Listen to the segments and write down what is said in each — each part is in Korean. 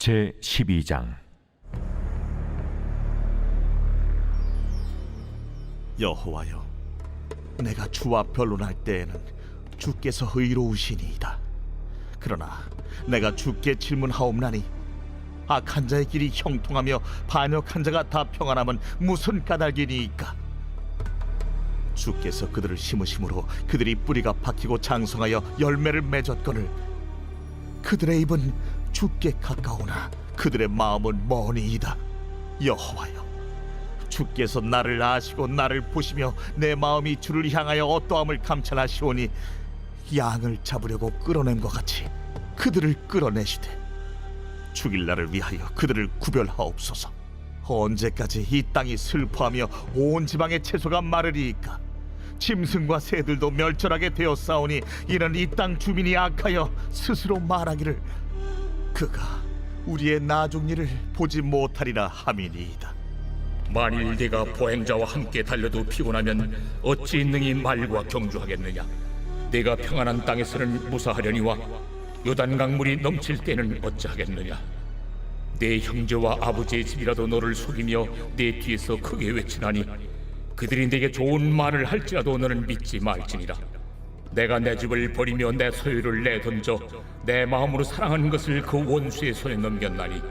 제 12장. 여호와여 내가 주와 변론할 때에는 주께서 의로우시니이다. 그러나 내가 주께 질문하옵나니 악한 자의 길이 형통하며 반역한 자가 다 평안함은 무슨 까닭이니이까? 주께서 그들을 심으심으로 그들이 뿌리가 박히고 장성하여 열매를 맺었거늘 그들의 입은 주께 가까우나 그들의 마음은 머니이다. 여호와여 주께서 나를 아시고 나를 보시며 내 마음이 주를 향하여 어떠함을 감찰하시오니 양을 잡으려고 끌어낸 것 같이 그들을 끌어내시되 죽일 날을 위하여 그들을 구별하옵소서. 언제까지 이 땅이 슬퍼하며 온 지방의 채소가 마르리이까? 짐승과 새들도 멸절하게 되었사오니 이는 이 땅 주민이 악하여 스스로 말하기를 그가 우리의 나중 일을 보지 못하리라 함이니이다. 만일 네가 보행자와 함께 달려도 피곤하면 어찌 능히 말과 경주하겠느냐? 네가 평안한 땅에서는 무사하려니와 요단 강물이 넘칠 때는 어찌하겠느냐? 내 형제와 아버지의 집이라도 너를 속이며 내 뒤에서 크게 외치나니 그들이 내게 좋은 말을 할지라도 너는 믿지 말지니라 내가 내 집을 버리며 내 소유를 내던져 내 마음으로 사랑하는 것을 그 원수의 손에 넘겼나니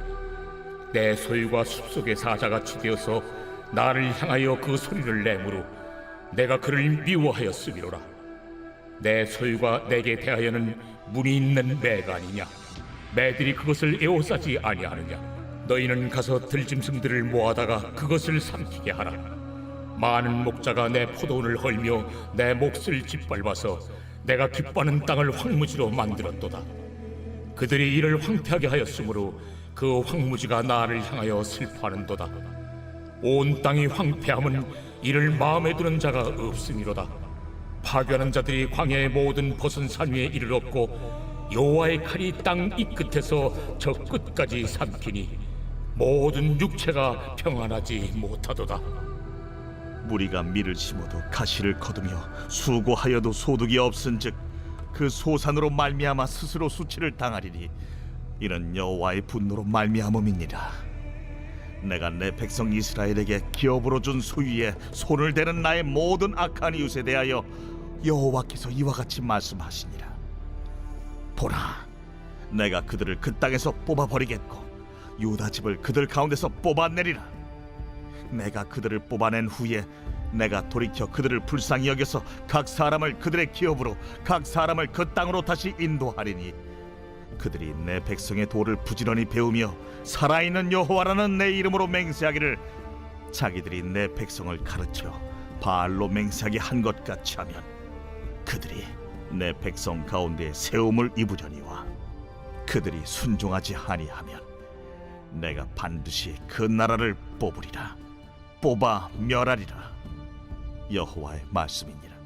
내 소유가 숲속의 사자같이 되어서 나를 향하여 그 소리를 내므로 내가 그를 미워하였으리로라. 내 소유가 내게 대하여는 문이 있는 매가 아니냐? 매들이 그것을 에워싸지 아니하느냐? 너희는 가서 들짐승들을 모아다가 그것을 삼키게 하라 많은 목자가 내 포도원을 헐며 내 몫을 짓밟아서 내가 기뻐하는 땅을 황무지로 만들었도다 그들이 이를 황폐하게 하였으므로 그 황무지가 나를 향하여 슬퍼하는도다. 온 땅이 황폐함은 이를 마음에 두는 자가 없음이로다. 파괴하는 자들이 광야의 모든 벗은 산 위에 이를 얻고 여호와의 칼이 땅 이 끝에서 저 끝까지 삼키니 모든 육체가 평안하지 못하도다. 무리가 밀을 심어도 가시를 거두며 수고하여도 소득이 없은즉 그 소산으로 말미암아 스스로 수치를 당하리니 이는 여호와의 분노로 말미암음이니라. 내가 내 백성 이스라엘에게 기업으로 준 소유에 손을 대는 나의 모든 악한 이웃에 대하여 여호와께서 이와 같이 말씀하시니라. 보라 내가 그들을 그 땅에서 뽑아 버리겠고 유다 집을 그들 가운데서 뽑아내리라 내가 그들을 뽑아낸 후에 내가 돌이켜 그들을 불쌍히 여겨서 각 사람을 그들의 기업으로 각 사람을 그 땅으로 다시 인도하리니 그들이 내 백성의 도를 부지런히 배우며 살아있는 여호와라는 내 이름으로 맹세하기를 자기들이 내 백성을 가르쳐 바알로 맹세하게 한 것 같이 하면 그들이 내 백성 가운데 세움을 입으려니와 그들이 순종하지 아니하면 내가 반드시 그 나라를 뽑으리라 뽑아 멸하리라. 여호와의 말씀이니라